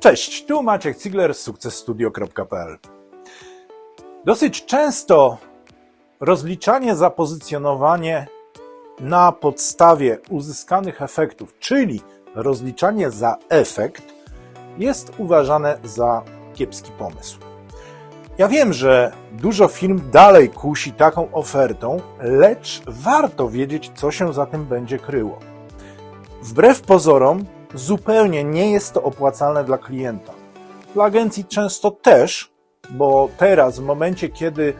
Cześć, tu Maciek Cigler z sukcesstudio.pl. Dosyć często rozliczanie za pozycjonowanie na podstawie uzyskanych efektów, czyli rozliczanie za efekt, jest uważane za kiepski pomysł. Ja wiem, że dużo firm dalej kusi taką ofertą, lecz warto wiedzieć, co się za tym będzie kryło. Wbrew pozorom, zupełnie nie jest to opłacalne dla klienta. Dla agencji często też, bo teraz, w momencie, kiedy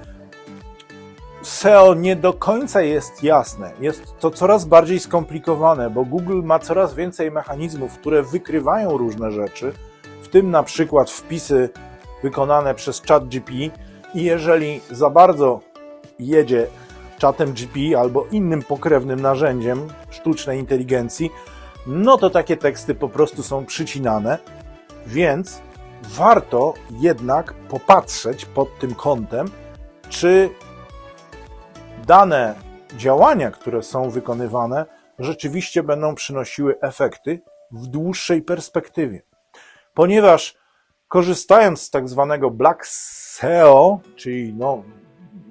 SEO nie do końca jest jasne, jest to coraz bardziej skomplikowane, bo Google ma coraz więcej mechanizmów, które wykrywają różne rzeczy, w tym na przykład wpisy wykonane przez ChatGPT i jeżeli za bardzo jedzie czatem GP albo innym pokrewnym narzędziem sztucznej inteligencji, no to takie teksty po prostu są przycinane, więc warto jednak popatrzeć pod tym kątem, czy dane działania, które są wykonywane, rzeczywiście będą przynosiły efekty w dłuższej perspektywie. Ponieważ korzystając z tak zwanego Black SEO, czyli no,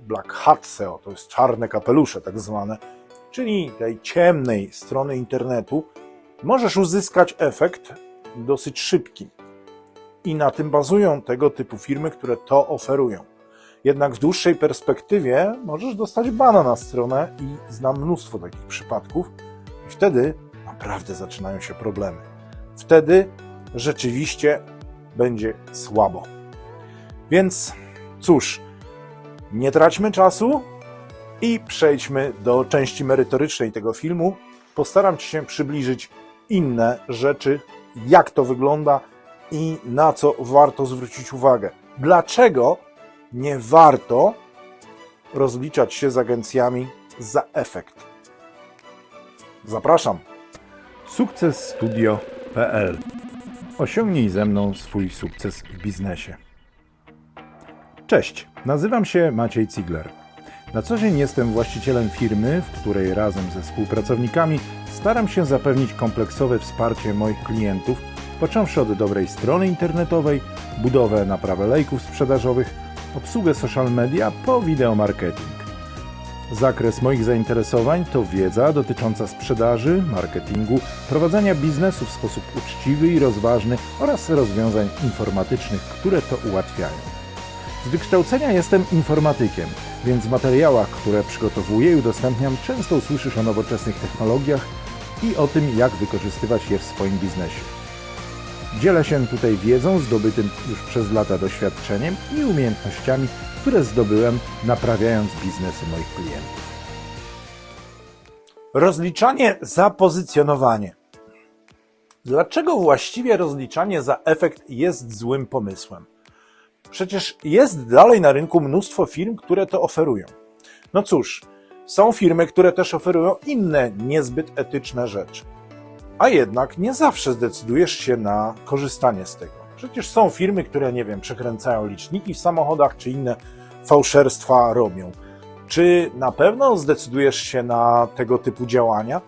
Black Hat SEO, to jest czarne kapelusze tak zwane, czyli tej ciemnej strony internetu, możesz uzyskać efekt dosyć szybki. I na tym bazują tego typu firmy, które to oferują. Jednak w dłuższej perspektywie możesz dostać bana na stronę i znam mnóstwo takich przypadków. I wtedy naprawdę zaczynają się problemy. Wtedy rzeczywiście będzie słabo. Więc cóż, nie traćmy czasu i przejdźmy do części merytorycznej tego filmu. Postaram się przybliżyć inne rzeczy, jak to wygląda i na co warto zwrócić uwagę. Dlaczego nie warto rozliczać się z agencjami za efekt? Zapraszam. Sukcesstudio.pl Osiągnij ze mną swój sukces w biznesie. Cześć, nazywam się Maciej Cigler. Na co dzień jestem właścicielem firmy, w której razem ze współpracownikami staram się zapewnić kompleksowe wsparcie moich klientów, począwszy od dobrej strony internetowej, budowę naprawę lejków sprzedażowych, obsługę social media po wideomarketing. Zakres moich zainteresowań to wiedza dotycząca sprzedaży, marketingu, prowadzenia biznesu w sposób uczciwy i rozważny oraz rozwiązań informatycznych, które to ułatwiają. Z wykształcenia jestem informatykiem, więc w materiałach, które przygotowuję i udostępniam, często usłyszysz o nowoczesnych technologiach i o tym, jak wykorzystywać je w swoim biznesie. Dzielę się tutaj wiedzą zdobytym już przez lata doświadczeniem i umiejętnościami, które zdobyłem naprawiając biznesy moich klientów. Rozliczanie za pozycjonowanie. Dlaczego właściwie rozliczanie za efekt jest złym pomysłem? Przecież jest dalej na rynku mnóstwo firm, które to oferują. No cóż, są firmy, które też oferują inne niezbyt etyczne rzeczy. A jednak nie zawsze zdecydujesz się na korzystanie z tego. Przecież są firmy, które, nie wiem, przekręcają liczniki w samochodach, czy inne fałszerstwa robią. Czy na pewno zdecydujesz się na tego typu działania?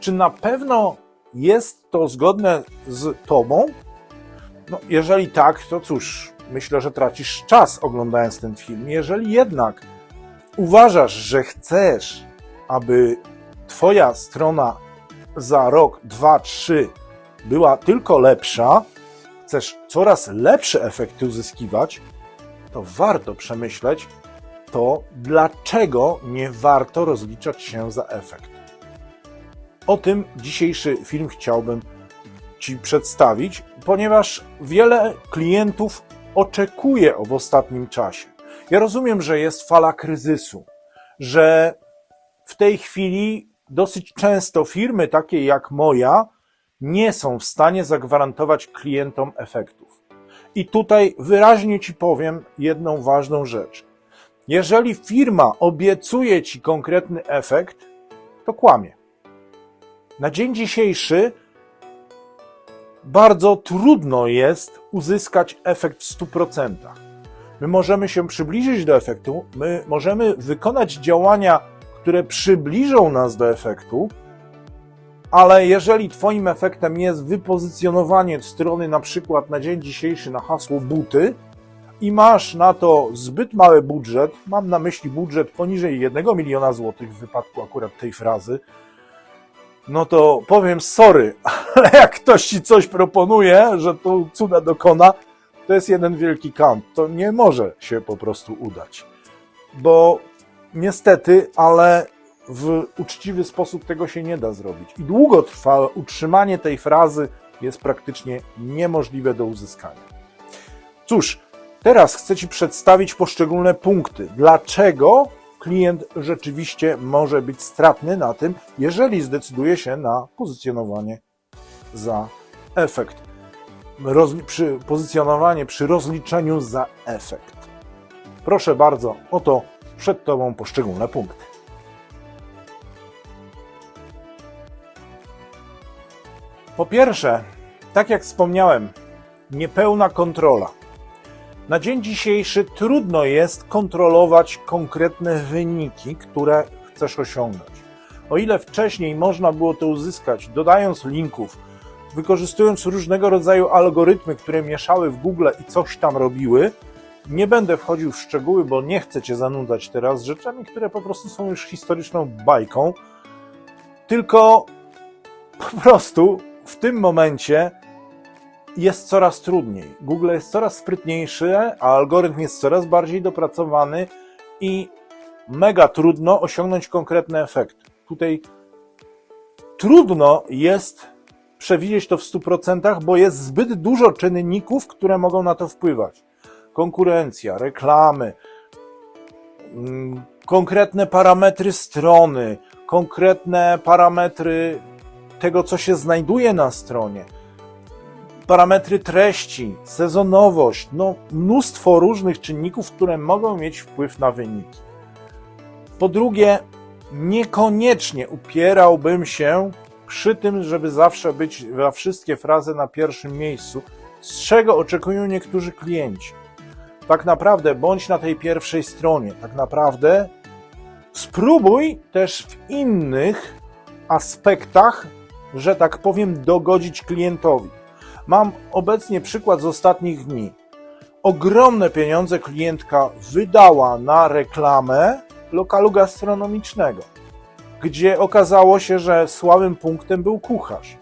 Czy na pewno jest to zgodne z Tobą? No, jeżeli tak, to cóż, myślę, że tracisz czas oglądając ten film. Jeżeli jednak uważasz, że chcesz, aby Twoja strona za rok, dwa, trzy była tylko lepsza, chcesz coraz lepsze efekty uzyskiwać, to warto przemyśleć to, dlaczego nie warto rozliczać się za efekt. O tym dzisiejszy film chciałbym Ci przedstawić, ponieważ wiele klientów oczekuje w ostatnim czasie. Ja rozumiem, że jest fala kryzysu, że w tej chwili dosyć często firmy takie jak moja nie są w stanie zagwarantować klientom efektów. I tutaj wyraźnie Ci powiem jedną ważną rzecz. Jeżeli firma obiecuje Ci konkretny efekt, to kłamie. Na dzień dzisiejszy bardzo trudno jest uzyskać efekt w 100%. My możemy się przybliżyć do efektu, my możemy wykonać działania, które przybliżą nas do efektu, ale jeżeli Twoim efektem jest wypozycjonowanie strony na przykład na dzień dzisiejszy na hasło buty i masz na to zbyt mały budżet, mam na myśli budżet poniżej 1 miliona złotych w wypadku akurat tej frazy, no to powiem sorry, ale jak ktoś Ci coś proponuje, że tu cuda dokona, to jest jeden wielki kamp. To nie może się po prostu udać. Bo niestety, ale w uczciwy sposób tego się nie da zrobić. I długotrwałe utrzymanie tej frazy jest praktycznie niemożliwe do uzyskania. Cóż, teraz chcę Ci przedstawić poszczególne punkty. Dlaczego klient rzeczywiście może być stratny na tym, jeżeli zdecyduje się na pozycjonowanie za efekt. Przy pozycjonowanie przy rozliczeniu za efekt. Proszę bardzo, oto przed Tobą poszczególne punkty. Po pierwsze, tak jak wspomniałem, niepełna kontrola. Na dzień dzisiejszy trudno jest kontrolować konkretne wyniki, które chcesz osiągnąć. O ile wcześniej można było to uzyskać dodając linków, wykorzystując różnego rodzaju algorytmy, które mieszały w Google i coś tam robiły, nie będę wchodził w szczegóły, bo nie chcę Cię zanudzać teraz rzeczami, które po prostu są już historyczną bajką. Tylko po prostu w tym momencie jest coraz trudniej. Google jest coraz sprytniejszy, a algorytm jest coraz bardziej dopracowany i mega trudno osiągnąć konkretny efekt. Tutaj trudno jest przewidzieć to w 100%, bo jest zbyt dużo czynników, które mogą na to wpływać. Konkurencja, reklamy, mm, konkretne parametry strony, konkretne parametry tego, co się znajduje na stronie, parametry treści, sezonowość, no mnóstwo różnych czynników, które mogą mieć wpływ na wyniki. Po drugie, niekoniecznie upierałbym się przy tym, żeby zawsze być na wszystkie frazy na pierwszym miejscu, z czego oczekują niektórzy klienci. Tak naprawdę bądź na tej pierwszej stronie, tak naprawdę spróbuj też w innych aspektach, że tak powiem, dogodzić klientowi. Mam obecnie przykład z ostatnich dni. Ogromne pieniądze klientka wydała na reklamę lokalu gastronomicznego, gdzie okazało się, że słabym punktem był kucharz.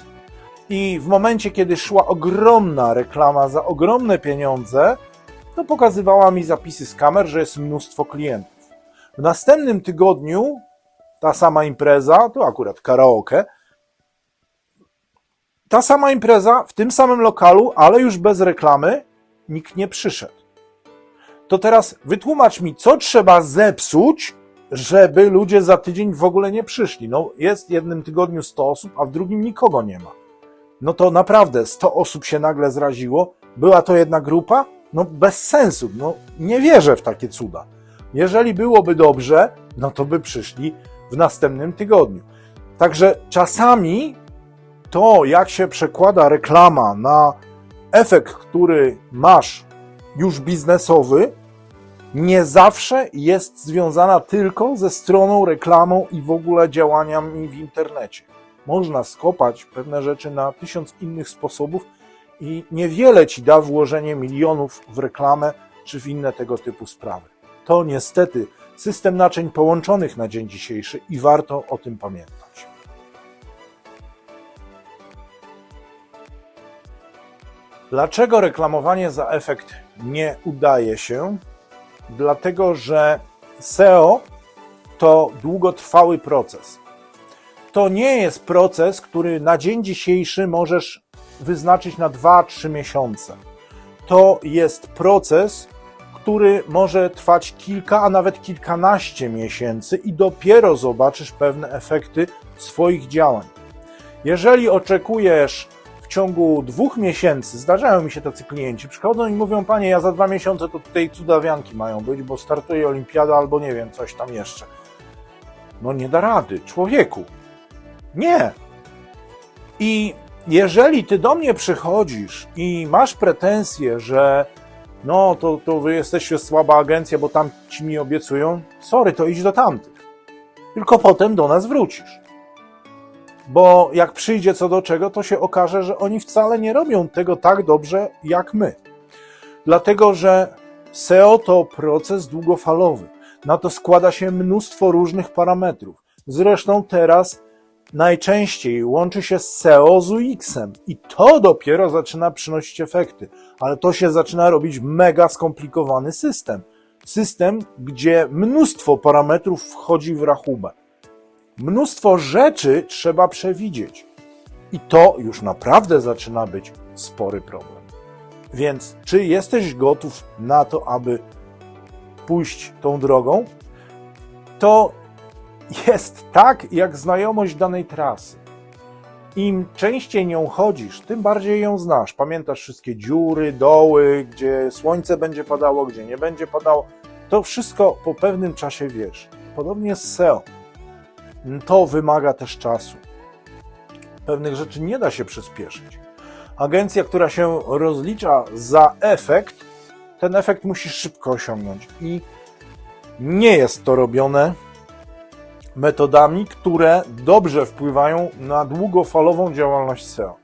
I w momencie, kiedy szła ogromna reklama za ogromne pieniądze, to pokazywała mi zapisy z kamer, że jest mnóstwo klientów. W następnym tygodniu ta sama impreza, to akurat karaoke, ta sama impreza w tym samym lokalu, ale już bez reklamy, nikt nie przyszedł. To teraz wytłumacz mi, co trzeba zepsuć, żeby ludzie za tydzień w ogóle nie przyszli. No, jest w jednym tygodniu 100 osób, a w drugim nikogo nie ma. No to naprawdę 100 osób się nagle zraziło. Była to jedna grupa? No bez sensu. No nie wierzę w takie cuda. Jeżeli byłoby dobrze, no to by przyszli w następnym tygodniu. Także czasami to, jak się przekłada reklama na efekt, który masz już biznesowy, nie zawsze jest związana tylko ze stroną, reklamą i w ogóle działaniami w internecie. Można skopać pewne rzeczy na tysiąc innych sposobów i niewiele ci da włożenie milionów w reklamę czy w inne tego typu sprawy. To niestety system naczyń połączonych na dzień dzisiejszy i warto o tym pamiętać. Dlaczego reklamowanie za efekt nie udaje się? Dlatego, że SEO to długotrwały proces. To nie jest proces, który na dzień dzisiejszy możesz wyznaczyć na 2-3 miesiące. To jest proces, który może trwać kilka, a nawet kilkanaście miesięcy i dopiero zobaczysz pewne efekty swoich działań. Jeżeli oczekujesz w ciągu dwóch miesięcy, zdarzają mi się tacy klienci, przychodzą i mówią, panie, ja za dwa miesiące to tutaj cudawianki mają być, bo startuje olimpiada albo nie wiem, coś tam jeszcze. No nie da rady, człowieku. Nie. I jeżeli ty do mnie przychodzisz i masz pretensje, że no to, to wy jesteście słaba agencja, bo tam ci mi obiecują, sorry, to idź do tamtych. Tylko potem do nas wrócisz. Bo jak przyjdzie co do czego, to się okaże, że oni wcale nie robią tego tak dobrze jak my. Dlatego, że SEO to proces długofalowy. Na to składa się mnóstwo różnych parametrów. Zresztą teraz najczęściej łączy się SEO z UX-em i to dopiero zaczyna przynosić efekty. Ale to się zaczyna robić mega skomplikowany system. System, gdzie mnóstwo parametrów wchodzi w rachubę. Mnóstwo rzeczy trzeba przewidzieć. I to już naprawdę zaczyna być spory problem. Więc czy jesteś gotów na to, aby pójść tą drogą? To jest tak, jak znajomość danej trasy. Im częściej nią chodzisz, tym bardziej ją znasz. Pamiętasz wszystkie dziury, doły, gdzie słońce będzie padało, gdzie nie będzie padało. To wszystko po pewnym czasie wiesz. Podobnie z SEO. To wymaga też czasu. Pewnych rzeczy nie da się przyspieszyć. Agencja, która się rozlicza za efekt, ten efekt musisz szybko osiągnąć. I nie jest to robione metodami, które dobrze wpływają na długofalową działalność SEO.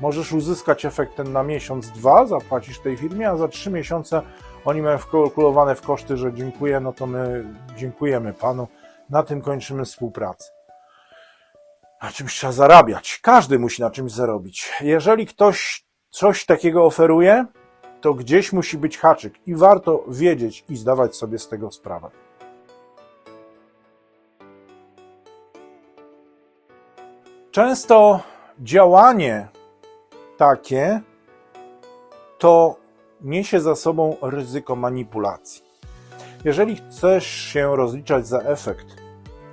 Możesz uzyskać efekt ten na miesiąc, dwa, zapłacisz tej firmie, a za trzy miesiące oni mają wkalkulowane w koszty, że dziękuję, no to my dziękujemy panu, na tym kończymy współpracę. Na czymś trzeba zarabiać. Każdy musi na czymś zarobić. Jeżeli ktoś coś takiego oferuje, to gdzieś musi być haczyk i warto wiedzieć i zdawać sobie z tego sprawę. Często działanie takie to niesie za sobą ryzyko manipulacji. Jeżeli chcesz się rozliczać za efekt,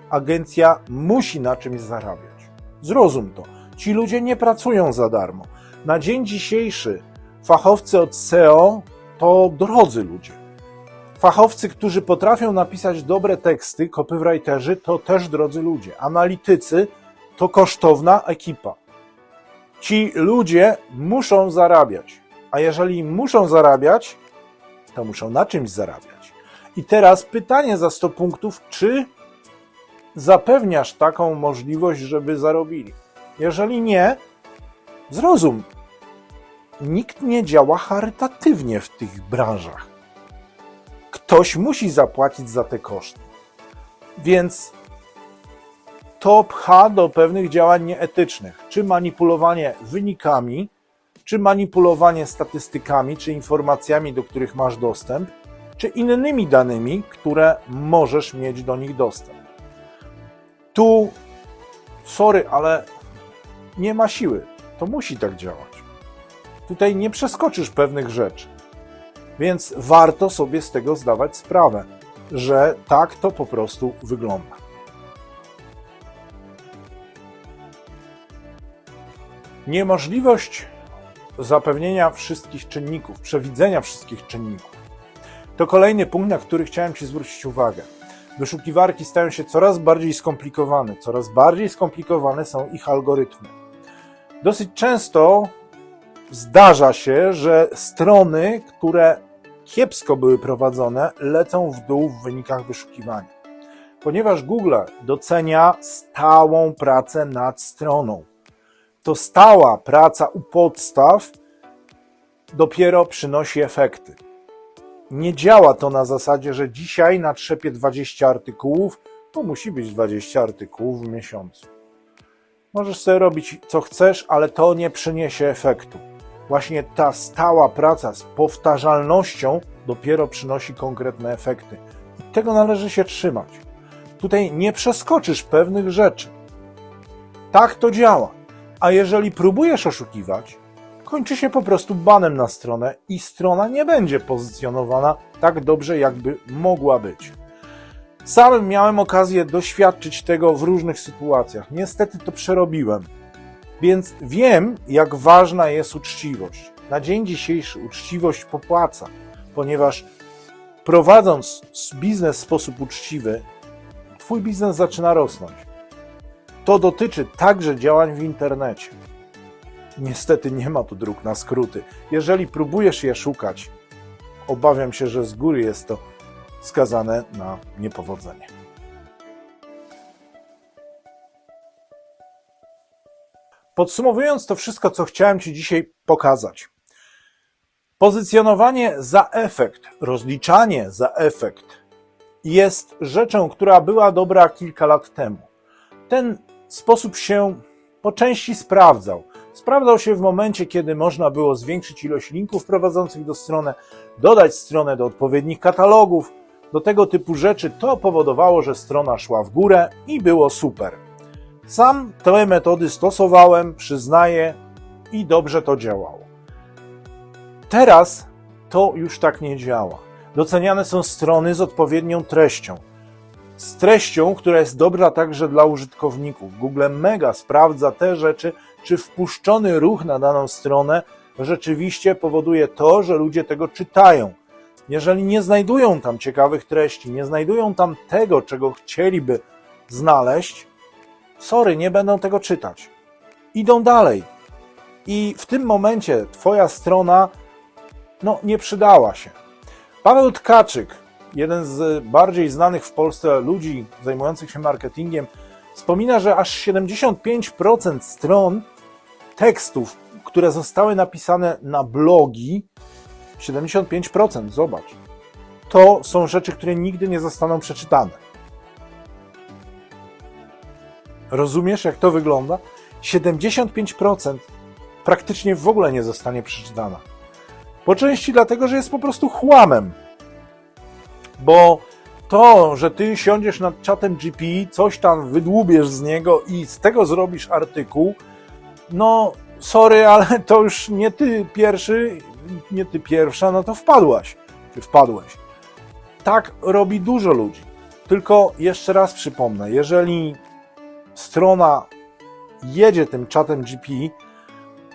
agencja musi na czymś zarabiać. Zrozum to. Ci ludzie nie pracują za darmo. Na dzień dzisiejszy fachowcy od SEO to drodzy ludzie. Fachowcy, którzy potrafią napisać dobre teksty, copywriterzy, to też drodzy ludzie. Analitycy to kosztowna ekipa. Ci ludzie muszą zarabiać. A jeżeli muszą zarabiać, to muszą na czymś zarabiać. I teraz pytanie za 100 punktów, czy zapewniasz taką możliwość, żeby zarobili? Jeżeli nie, zrozum, nikt nie działa charytatywnie w tych branżach. Ktoś musi zapłacić za te koszty. Więc to pcha do pewnych działań nieetycznych, czy manipulowanie wynikami, czy manipulowanie statystykami, czy informacjami, do których masz dostęp, czy innymi danymi, które możesz mieć do nich dostęp. Tu, sorry, ale nie ma siły. To musi tak działać. Tutaj nie przeskoczysz pewnych rzeczy. Więc warto sobie z tego zdawać sprawę, że tak to po prostu wygląda. Niemożliwość zapewnienia wszystkich czynników, przewidzenia wszystkich czynników. To kolejny punkt, na który chciałem Ci zwrócić uwagę. Wyszukiwarki stają się coraz bardziej skomplikowane, coraz bardziej skomplikowane są ich algorytmy. Dosyć często zdarza się, że strony, które kiepsko były prowadzone, lecą w dół w wynikach wyszukiwania. Ponieważ Google docenia stałą pracę nad stroną. To stała praca u podstaw dopiero przynosi efekty. Nie działa to na zasadzie, że dzisiaj natrzepię 20 artykułów, to musi być 20 artykułów w miesiącu. Możesz sobie robić co chcesz, ale to nie przyniesie efektu. Właśnie ta stała praca z powtarzalnością dopiero przynosi konkretne efekty. I tego należy się trzymać. Tutaj nie przeskoczysz pewnych rzeczy. Tak to działa. A jeżeli próbujesz oszukiwać, kończy się po prostu banem na stronę i strona nie będzie pozycjonowana tak dobrze, jakby mogła być. Sam miałem okazję doświadczyć tego w różnych sytuacjach. Niestety to przerobiłem. Więc wiem, jak ważna jest uczciwość. Na dzień dzisiejszy uczciwość popłaca, ponieważ prowadząc biznes w sposób uczciwy, Twój biznes zaczyna rosnąć. To dotyczy także działań w internecie. Niestety nie ma tu dróg na skróty. Jeżeli próbujesz je szukać, obawiam się, że z góry jest to skazane na niepowodzenie. Podsumowując to wszystko, co chciałem Ci dzisiaj pokazać. Pozycjonowanie za efekt, rozliczanie za efekt jest rzeczą, która była dobra kilka lat temu. Ten sposób się po części sprawdzał. Sprawdzał się w momencie, kiedy można było zwiększyć ilość linków prowadzących do strony, dodać stronę do odpowiednich katalogów, do tego typu rzeczy. To powodowało, że strona szła w górę i było super. Sam te metody stosowałem, przyznaję i dobrze to działało. Teraz to już tak nie działa. Doceniane są strony z odpowiednią treścią. Z treścią, która jest dobra także dla użytkowników. Google mega sprawdza te rzeczy, czy wpuszczony ruch na daną stronę rzeczywiście powoduje to, że ludzie tego czytają. Jeżeli nie znajdują tam ciekawych treści, nie znajdują tam tego, czego chcieliby znaleźć, sorry, nie będą tego czytać. Idą dalej. I w tym momencie Twoja strona no, nie przydała się. Paweł Tkaczyk, jeden z bardziej znanych w Polsce ludzi zajmujących się marketingiem, wspomina, że aż 75% stron tekstów, które zostały napisane na blogi, 75%, zobacz, to są rzeczy, które nigdy nie zostaną przeczytane. Rozumiesz, jak to wygląda? 75% praktycznie w ogóle nie zostanie przeczytana. Po części dlatego, że jest po prostu chłamem. Bo to, że ty siądziesz nad czatem GP, coś tam wydłubiesz z niego i z tego zrobisz artykuł, no sorry, ale to już nie ty pierwszy, nie ty pierwsza, no to wpadłaś, czy wpadłeś. Tak robi dużo ludzi. Tylko jeszcze raz przypomnę, jeżeli strona jedzie tym czatem GP,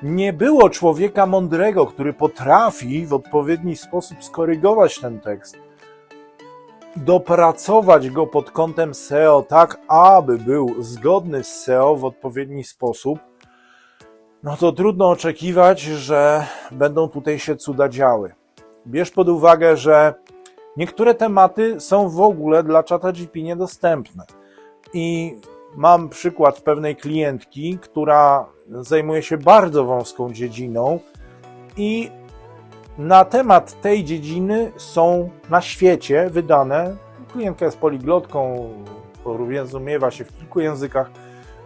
nie było człowieka mądrego, który potrafi w odpowiedni sposób skorygować ten tekst, dopracować go pod kątem SEO, tak aby był zgodny z SEO w odpowiedni sposób, no to trudno oczekiwać, że będą tutaj się cuda działy. Bierz pod uwagę, że niektóre tematy są w ogóle dla czata GP niedostępne. I mam przykład pewnej klientki, która zajmuje się bardzo wąską dziedziną i na temat tej dziedziny są na świecie wydane, klientka jest poliglotką, porozumiewa się w kilku językach,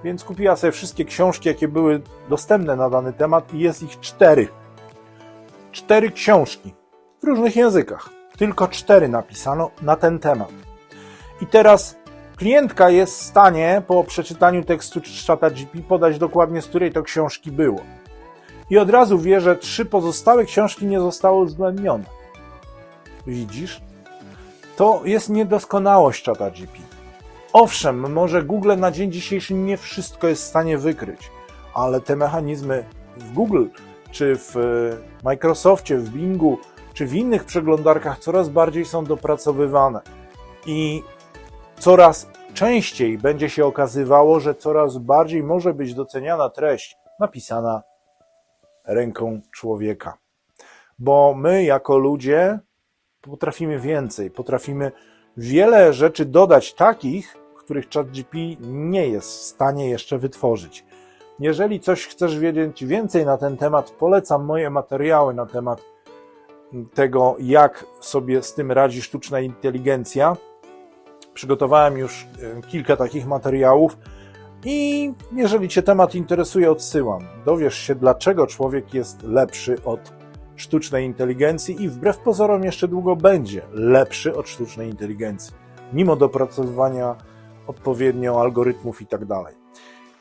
więc kupiła sobie wszystkie książki, jakie były dostępne na dany temat i jest ich cztery. Cztery książki w różnych językach. Tylko cztery napisano na ten temat. I teraz klientka jest w stanie po przeczytaniu tekstu z czata GP podać dokładnie z której to książki było. I od razu wie, że trzy pozostałe książki nie zostały uwzględnione. Widzisz? To jest niedoskonałość czata GP. Owszem, może Google na dzień dzisiejszy nie wszystko jest w stanie wykryć, ale te mechanizmy w Google, czy w e, Microsoftie, w Bingu, czy w innych przeglądarkach coraz bardziej są dopracowywane. I coraz częściej będzie się okazywało, że coraz bardziej może być doceniana treść napisana ręką człowieka. Bo my, jako ludzie, potrafimy więcej, potrafimy wiele rzeczy dodać takich, których ChatGPT nie jest w stanie jeszcze wytworzyć. Jeżeli coś chcesz wiedzieć więcej na ten temat, polecam moje materiały na temat tego, jak sobie z tym radzi sztuczna inteligencja. Przygotowałem już e, kilka takich materiałów i jeżeli Cię temat interesuje, odsyłam. Dowiesz się, dlaczego człowiek jest lepszy od sztucznej inteligencji i wbrew pozorom jeszcze długo będzie lepszy od sztucznej inteligencji, mimo dopracowywania odpowiednio algorytmów i tak dalej.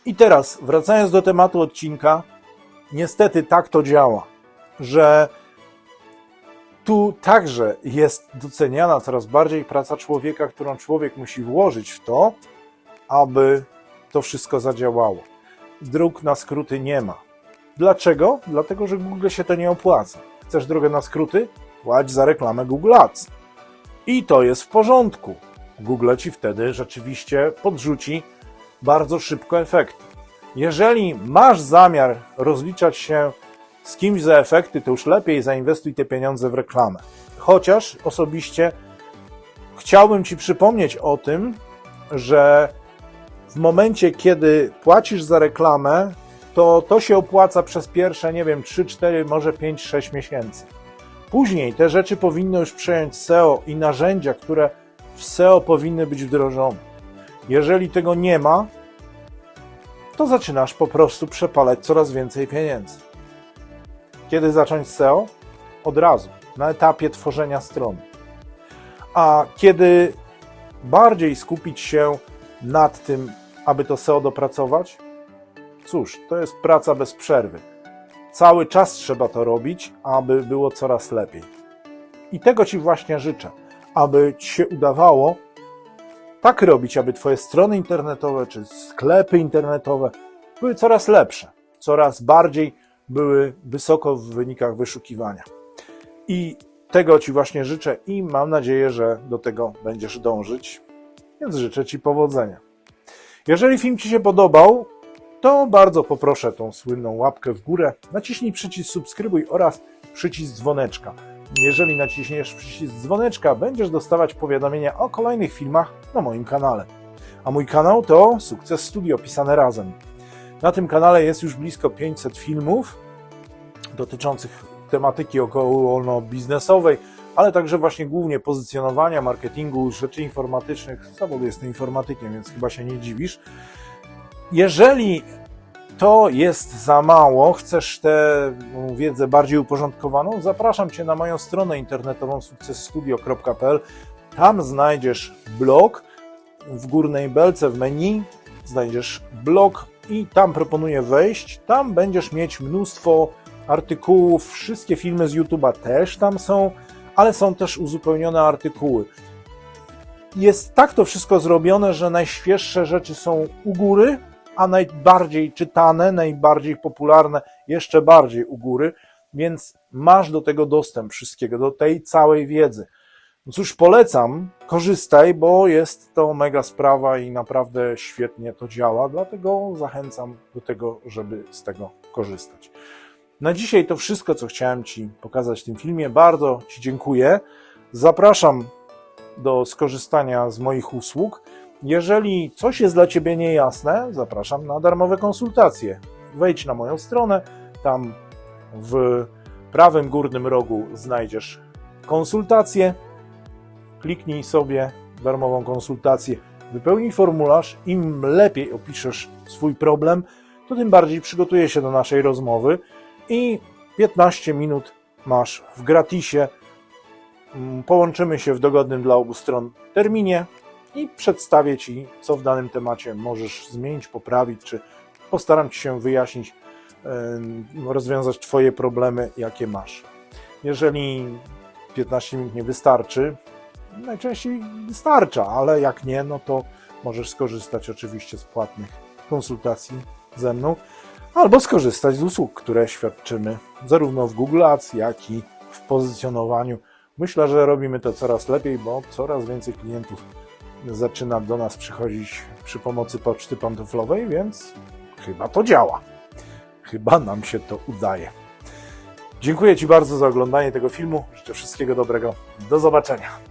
I teraz, wracając do tematu odcinka, niestety tak to działa, że tu także jest doceniana coraz bardziej praca człowieka, którą człowiek musi włożyć w to, aby to wszystko zadziałało. Dróg na skróty nie ma. Dlaczego? Dlatego, że Google się to nie opłaca. Chcesz drogę na skróty? Płać za reklamę Google Ads. I to jest w porządku. Google ci wtedy rzeczywiście podrzuci bardzo szybko efekty. Jeżeli masz zamiar rozliczać się z kimś za efekty, to już lepiej zainwestuj te pieniądze w reklamę. Chociaż osobiście chciałbym Ci przypomnieć o tym, że w momencie, kiedy płacisz za reklamę, to to się opłaca przez pierwsze, nie wiem, 3, 4, może 5, 6 miesięcy. Później te rzeczy powinny już przejąć SEO i narzędzia, które SEO powinny być wdrożone. Jeżeli tego nie ma, to zaczynasz po prostu przepalać coraz więcej pieniędzy. Kiedy zacząć SEO? Od razu, na etapie tworzenia strony. A kiedy bardziej skupić się nad tym, aby to SEO dopracować? Cóż, to jest praca bez przerwy. Cały czas trzeba to robić, aby było coraz lepiej. I tego Ci właśnie życzę, aby Ci się udawało tak robić, aby Twoje strony internetowe czy sklepy internetowe były coraz lepsze, coraz bardziej były wysoko w wynikach wyszukiwania. I tego Ci właśnie życzę i mam nadzieję, że do tego będziesz dążyć, więc życzę Ci powodzenia. Jeżeli film Ci się podobał, to bardzo poproszę tą słynną łapkę w górę, naciśnij przycisk subskrybuj oraz przycisk dzwoneczka. Jeżeli naciśniesz przycisk dzwoneczka, będziesz dostawać powiadomienia o kolejnych filmach na moim kanale. A mój kanał to Sukces Studio pisane razem. Na tym kanale jest już blisko 500 filmów dotyczących tematyki około biznesowej, ale także właśnie głównie pozycjonowania, marketingu, rzeczy informatycznych. Z zawodu jestem informatykiem, więc chyba się nie dziwisz. Jeżeli to jest za mało, chcesz tę wiedzę bardziej uporządkowaną, zapraszam Cię na moją stronę internetową sukcesstudio.pl. Tam znajdziesz blog, w górnej belce w menu znajdziesz blog i tam proponuję wejść. Tam będziesz mieć mnóstwo artykułów, wszystkie filmy z YouTube'a też tam są, ale są też uzupełnione artykuły. Jest tak to wszystko zrobione, że najświeższe rzeczy są u góry, a najbardziej czytane, najbardziej popularne jeszcze bardziej u góry, więc masz do tego dostęp wszystkiego, do tej całej wiedzy. No cóż, polecam, korzystaj, bo jest to mega sprawa i naprawdę świetnie to działa, dlatego zachęcam do tego, żeby z tego korzystać. Na dzisiaj to wszystko, co chciałem Ci pokazać w tym filmie. Bardzo Ci dziękuję. Zapraszam do skorzystania z moich usług. Jeżeli coś jest dla Ciebie niejasne, zapraszam na darmowe konsultacje. Wejdź na moją stronę, tam w prawym górnym rogu znajdziesz konsultację. Kliknij sobie darmową konsultację, wypełnij formularz. Im lepiej opiszesz swój problem, to tym bardziej przygotuję się do naszej rozmowy i 15 minut masz w gratisie. Mm, Połączymy się w dogodnym dla obu stron terminie i przedstawię Ci, co w danym temacie możesz zmienić, poprawić, czy postaram Ci się wyjaśnić, rozwiązać Twoje problemy, jakie masz. Jeżeli 15 minut nie wystarczy, najczęściej wystarcza, ale jak nie, no to możesz skorzystać oczywiście z płatnych konsultacji ze mną, albo skorzystać z usług, które świadczymy zarówno w Google Ads, jak i w pozycjonowaniu. Myślę, że robimy to coraz lepiej, bo coraz więcej klientów zaczyna do nas przychodzić przy pomocy poczty pantoflowej, więc chyba to działa. Chyba nam się to udaje. Dziękuję Ci bardzo za oglądanie tego filmu. Życzę wszystkiego dobrego. Do zobaczenia.